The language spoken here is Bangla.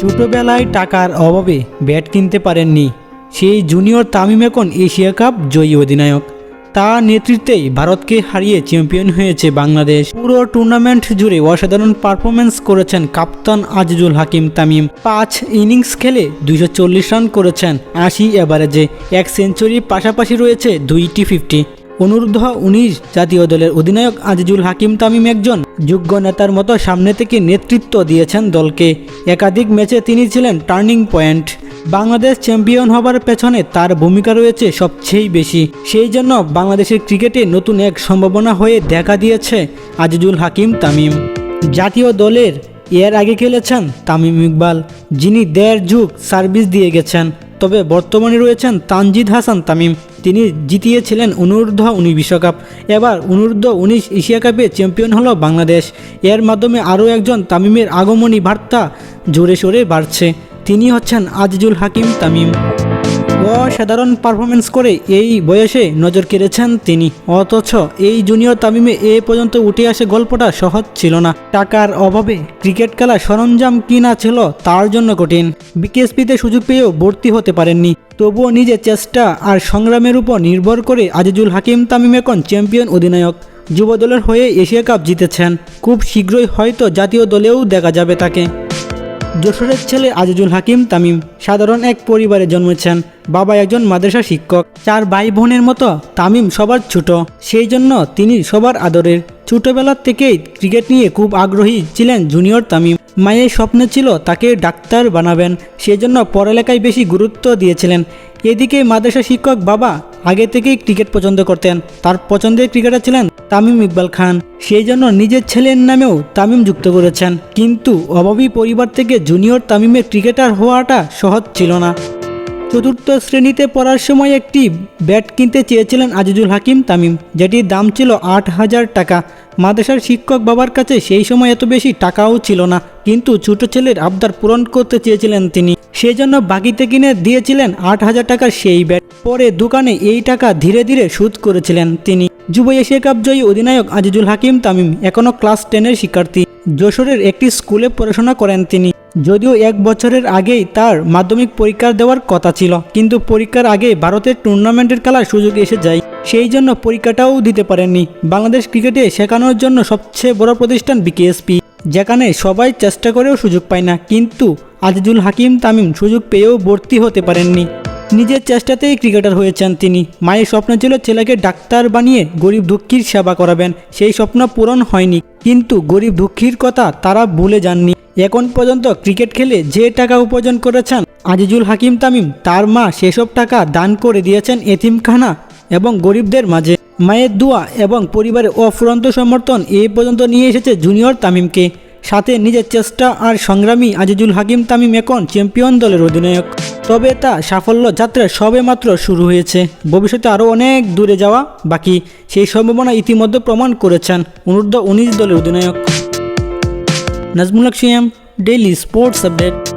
ছোটবেলায় টাকার অভাবে ব্যাট কিনতে পারেননি। সেই জুনিয়র তামিম এখন এশিয়া কাপ জয়ী অধিনায়ক। তার নেতৃত্বেই ভারতকে হারিয়ে চ্যাম্পিয়ন হয়েছে বাংলাদেশ। পুরো টুর্নামেন্ট জুড়ে অসাধারণ পারফরমেন্স করেছেন কাপ্তান আজিজুল হাকিম তামিম। পাঁচ ইনিংস খেলে দুইশো চল্লিশ রান করেছেন আশি এভারেজে। এক সেঞ্চুরির পাশাপাশি রয়েছে দুইটি ফিফটি। অনূর্ধ্ব উনিশ জাতীয় দলের অধিনায়ক আজিজুল হাকিম তামিম একজন যোগ্য নেতার মতো সামনে থেকে নেতৃত্ব দিয়েছেন দলকে। একাধিক ম্যাচে তিনি ছিলেন টার্নিং পয়েন্ট। বাংলাদেশ চ্যাম্পিয়ন হবার পেছনে তার ভূমিকা রয়েছে সবচেয়ে বেশি। সেই জন্য বাংলাদেশের ক্রিকেটে নতুন এক সম্ভাবনা হয়ে দেখা দিয়েছে আজিজুল হাকিম তামিম। জাতীয় দলের এর আগে খেলেছেন তামিম ইকবাল, যিনি দেড় যুগ সার্ভিস দিয়ে গেছেন। তবে বর্তমানে রয়েছেন তানজিদ হাসান তামিম। তিনি জিতিয়েছিলেন অনূর্ধ্ব উনিশ বিশ্বকাপ। এবার অনূর্ধ্ব উনিশ এশিয়া কাপে চ্যাম্পিয়ন হলো বাংলাদেশ। এর মাধ্যমে আরও একজন তামিমের আগমনী বার্তা জোরে সোরে বাড়ছে। তিনি হচ্ছেন আজিজুল হাকিম তামিম। অসাধারণ পারফরমেন্স করে এই বয়সে নজর কেড়েছেন তিনি। অথচ এই জুনিয়র তামিমে এ পর্যন্ত উঠে আসে গল্পটা সহজ ছিল না। টাকার অভাবে ক্রিকেট খেলা সরঞ্জাম কিনা ছিল তার জন্য কঠিন। বিকেএসপিতে সুযোগ পেয়েও ভর্তি হতে পারেননি। তবুও নিজের চেষ্টা আর সংগ্রামের উপর নির্ভর করে আজিজুল হাকিম তামিম এখন চ্যাম্পিয়ন অধিনায়ক। যুব দলের হয়ে এশিয়া কাপ জিতেছেন। খুব শীঘ্রই হয়তো জাতীয় দলেও দেখা যাবে তাকে। যশোরের ছেলে আজিজুল হাকিম তামিম সাধারণ এক পরিবারে জন্মেছেন। বাবা একজন মাদ্রাসা শিক্ষক। চার ভাই বোনের মতো তামিম সবার ছোট। সেই জন্য তিনি সবার আদরের। ছোটবেলা থেকেই ক্রিকেট নিয়ে খুব আগ্রহী ছিলেন জুনিয়র তামিম। মায়ের স্বপ্ন ছিল তাকে ডাক্তার বানাবেন। সেই সেজন্য পড়ালেখায় বেশি গুরুত্ব দিয়েছিলেন। এদিকে মাদ্রাসা শিক্ষক বাবা আগে থেকেই ক্রিকেট পছন্দ করতেন। তার পছন্দের ক্রিকেটার ছিলেন তামিম ইকবাল খান। সেই জন্য নিজের ছেলের নামেও তামিম যুক্ত করেছেন। কিন্তু অভাবী পরিবার থেকে জুনিয়র তামিমের ক্রিকেটার হওয়াটা সহজ ছিল না। চতুর্থ শ্রেণীতে পড়ার সময় একটি ব্যাট কিনতে চেয়েছিলেন আজিজুল হাকিম তামিম, যেটির দাম ছিল আট হাজার টাকা। মাদ্রাসার শিক্ষক বাবার কাছে সেই সময় এত বেশি টাকাও ছিল না, কিন্তু ছোট ছেলের আবদার পূরণ করতে চেয়েছিলেন তিনি। সেই জন্য বাকিতে কিনে দিয়েছিলেন আট হাজার টাকার সেই ব্যাট। পরে দোকানে এই টাকা ধীরে ধীরে সুদ করেছিলেন তিনি। যুব এশিয়া কাপ জয়ী অধিনায়ক আজিজুল হাকিম তামিম এখনও ক্লাস টেনের শিক্ষার্থী। যশোরের একটি স্কুলে পড়াশোনা করেন তিনি। যদিও এক বছরের আগেই তার মাধ্যমিক পরীক্ষা দেওয়ার কথা ছিল, কিন্তু পরীক্ষার আগে ভারতের টুর্নামেন্টের খেলার সুযোগ এসে যায়। সেই জন্য পরীক্ষাটাও দিতে পারেননি। বাংলাদেশ ক্রিকেটে শেখানোর জন্য সবচেয়ে বড় প্রতিষ্ঠান বিকেএসপি, যেখানে সবাই চেষ্টা করেও সুযোগ পায় না, কিন্তু আজিজুল হাকিম তামিম সুযোগ পেয়েও ভর্তি হতে পারেননি। নিজের চেষ্টাতেই ক্রিকেটার হয়েছেন তিনি। মায়ের স্বপ্ন ছিল ছেলেকে ডাক্তার বানিয়ে গরিব দুঃখীর সেবা করাবেন। সেই স্বপ্ন পূরণ হয়নি। কিন্তু গরিব দুঃখীর কথা তারা ভুলে যাননি। এখন পর্যন্ত ক্রিকেট খেলে যে টাকা উপার্জন করেছেন আজিজুল হাকিম তামিম, তার মা সেসব টাকা দান করে দিয়েছেন এতিমখানা এবং গরিবদের মাঝে। মায়ের দোয়া এবং পরিবারের অফুরন্ত সমর্থন এই পর্যন্ত নিয়ে এসেছে জুনিয়র তামিমকে। সাথে নিজের চেষ্টা আর সংগ্রামী আজিজুল হাকিম তামিম এখন চ্যাম্পিয়ন দলের অধিনায়ক। তবে তা সাফল্য যাত্রা সবে মাত্র শুরু হয়েছে। ভবিষ্যতে আরও অনেক দূরে যাওয়া বাকি। সেই সম্ভাবনা ইতিমধ্যে প্রমাণ করেছেন অনূর্ধ্ব উনিশ দলের অধিনায়ক। Najmul CM daily sports update